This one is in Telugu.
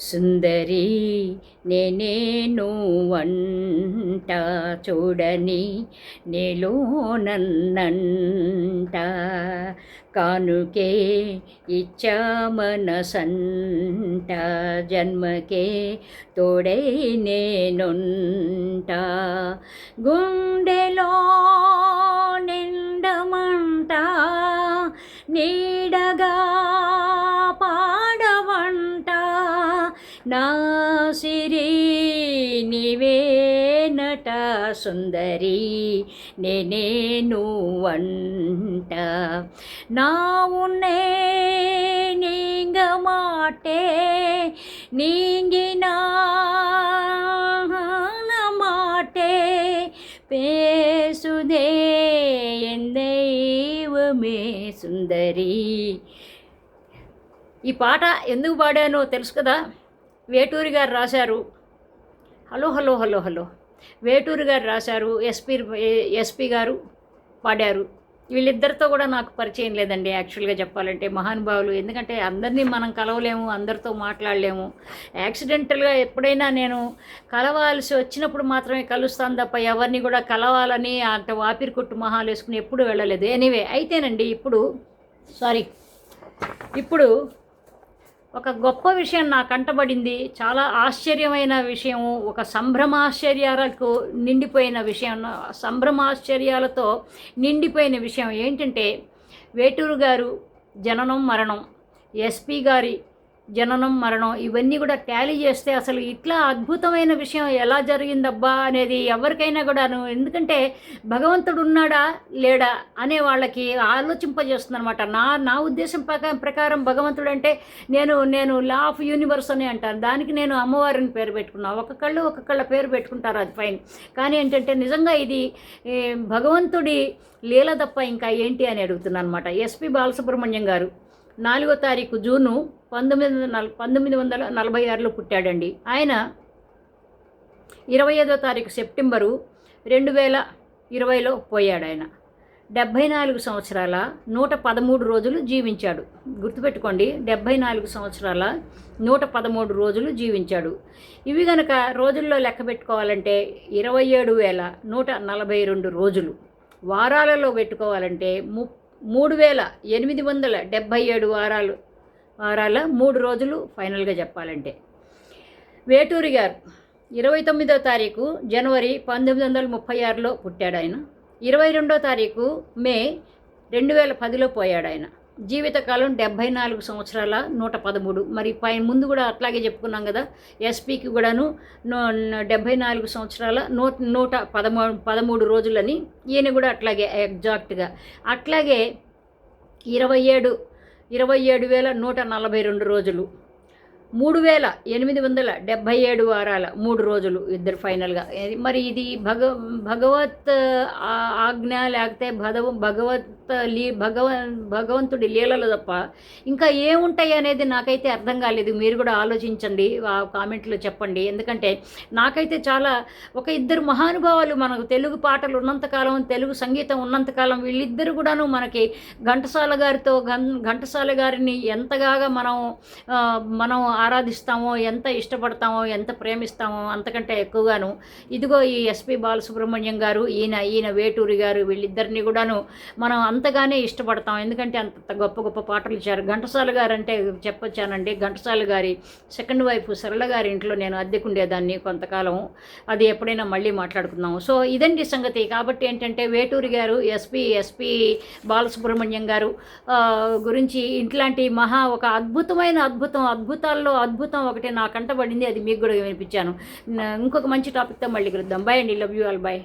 సుందరి నేనేను వంట చూడని నేలో నన్నంట. కానుకే ఇచ్చామన సంట జన్మకే తోడై నేనుంట. గుండెలో నిండమంట నీడ సుందరి నేనేను వంట నా ఉన్నే நீங்க மாட்டே நீங்கினா மாட்டே பேசுதே என் தெய்வமே సుందరి ఈ పాట ఎందుకు పాడానో తెలుసు కదా వేటూరి గారు రాశారు hello hello hello hello Veturu గారు రాశారు ఎస్పీ ఎస్పీ గారు పాడారు. వీళ్ళిద్దరితో కూడా నాకు పరిచయం లేదండి యాక్చువల్గా చెప్పాలంటే మహానుభావులు. ఎందుకంటే అందరినీ మనం కలవలేము అందరితో మాట్లాడలేము. యాక్సిడెంటల్గా ఎప్పుడైనా నేను కలవాల్సి వచ్చినప్పుడు మాత్రమే కలుస్తాను తప్ప ఎవరిని కూడా కలవాలని అంత వాపిరి కొట్టు మహాలు వేసుకుని ఎప్పుడు వెళ్ళలేదు. ఎనీవే అయితేనండి ఇప్పుడు సారీ ఇప్పుడు ఒక గొప్ప విషయం నా కంటబడింది. చాలా ఆశ్చర్యమైన విషయం ఒక సంభ్రమాశ్చర్యాలకు నిండిపోయిన విషయం. సంభ్రమాశ్చర్యాలతో నిండిపోయిన విషయం ఏంటంటే వేటూరు గారు జననం మరణం. ఎస్పీ గారి జననం మరణం ఇవన్నీ కూడా ట్యాలీ చేస్తే అసలు ఇట్లా అద్భుతమైన విషయం ఎలా జరిగిందబ్బా అనేది ఎవరికైనా కూడాను. ఎందుకంటే భగవంతుడు ఉన్నాడా లేడా అనే వాళ్ళకి ఆలోచింపజేస్తుంది అనమాట నా నా ఉద్దేశం ప్రకారం ప్రకారం భగవంతుడు అంటే నేను నేను లా ఆఫ్ యూనివర్స్ అని అంటాను. దానికి నేను అమ్మవారిని పేరు పెట్టుకున్నా. ఒక్కొక్కళ్ళు ఒక్కొక్కళ్ళ పేరు పెట్టుకుంటారు అది ఫైన్. కానీ ఏంటంటే నిజంగా ఇది భగవంతుడి లీల తప్ప ఇంకా ఏంటి అని అడుగుతున్నాను అనమాట ఎస్పి బాలసుబ్రహ్మణ్యం గారు నాలుగో తారీఖు జూను పంతొమ్మిది వందల పంతొమ్మిది వందల నలభై ఆరులో పుట్టాడండి. ఆయన ఇరవై ఐదో తారీఖు సెప్టెంబరు రెండు వేల ఇరవైలో పోయాడు ఆయన డెబ్భై నాలుగు సంవత్సరాల నూట పదమూడు రోజులు జీవించాడు. గుర్తుపెట్టుకోండి డెబ్భై నాలుగు సంవత్సరాల నూట పదమూడు రోజులు జీవించాడు. ఇవి గనక రోజుల్లో లెక్క పెట్టుకోవాలంటే ఇరవై ఏడు వేల నూట నలభై రెండు రోజులు. వారాలలో పెట్టుకోవాలంటే ము మూడు వేల ఎనిమిది వందల డెబ్భై ఏడు వారాలు వారాల మూడు రోజులు ఫైనల్గా చెప్పాలంటే. వేటూరి గారు ఇరవై తొమ్మిదో తారీఖు జనవరి పంతొమ్మిది వందల ముప్పై ఆరులో పుట్టాడు ఆయన. ఇరవై రెండో తారీఖు మే రెండు వేల పదిలో పోయాడు ఆయన. జీవితకాలం డెబ్భై నాలుగు సంవత్సరాల నూట పదమూడు. మరి పై ముందు కూడా అట్లాగే చెప్పుకున్నాం కదా ఎస్పీకి కూడాను డెబ్భై నాలుగు సంవత్సరాల నూట నూట పదమూ పదమూడు రోజులని ఈయన కూడా అట్లాగే ఎగ్జాక్ట్గా. అట్లాగే ఇరవై ఏడు ఇరవై ఏడు వేల నూట నలభై రెండు రోజులు. మూడు వేల ఎనిమిది వందల డెబ్భై ఏడు వారాల మూడు రోజులు ఇద్దరు ఫైనల్గా. మరి ఇది భగ భగవత్ ఆజ్ఞ లేకపోతే భగవ భగవత్ లీ భగవ భగవంతుడి లీలలు తప్ప ఇంకా ఏముంటాయి అనేది నాకైతే అర్థం కాలేదు. మీరు కూడా ఆలోచించండి ఆ కామెంట్లో చెప్పండి. ఎందుకంటే నాకైతే చాలా ఒక ఇద్దరు మహానుభావాలు మనకు తెలుగు పాటలు ఉన్నంతకాలం తెలుగు సంగీతం ఉన్నంతకాలం వీళ్ళిద్దరు కూడాను మనకి ఘంటసాల గారితో ఘంటసాల గారిని ఎంతగా మనం మనం ఆరాధిస్తామో ఎంత ఇష్టపడతామో ఎంత ప్రేమిస్తామో అంతకంటే ఎక్కువగాను ఇదిగో ఈ ఎస్పి బాలసుబ్రహ్మణ్యం గారు ఈయన ఈయన వేటూరి గారు వీళ్ళిద్దరిని కూడాను మనం అంతగానే ఇష్టపడతాం. ఎందుకంటే అంత గొప్ప గొప్ప పాటలు ఇచ్చారు. ఘంటసాల గారు అంటే చెప్పొచ్చానండి. ఘంటసాల గారి సెకండ్ వైఫ్ సరళ గారి ఇంట్లో నేను అద్దెకుండేదాన్ని కొంతకాలం. అది ఎప్పుడైనా మళ్ళీ మాట్లాడుకుందాం. సో ఇదండి సంగతి. కాబట్టి ఏంటంటే వేటూరి గారు ఎస్పి ఎస్పి బాలసుబ్రహ్మణ్యం గారు గురించి ఇట్లాంటి మహా ఒక అద్భుతమైన అద్భుతం అద్భుతాల్లో అద్భుతం ఒకటి నా కంటబడింది అది మీకు కూడా వినిపించాను. ఇంకొక మంచి టాపిక్తో మళ్ళీ కలుద్దాం. బాయ్ అండి. Love you all bye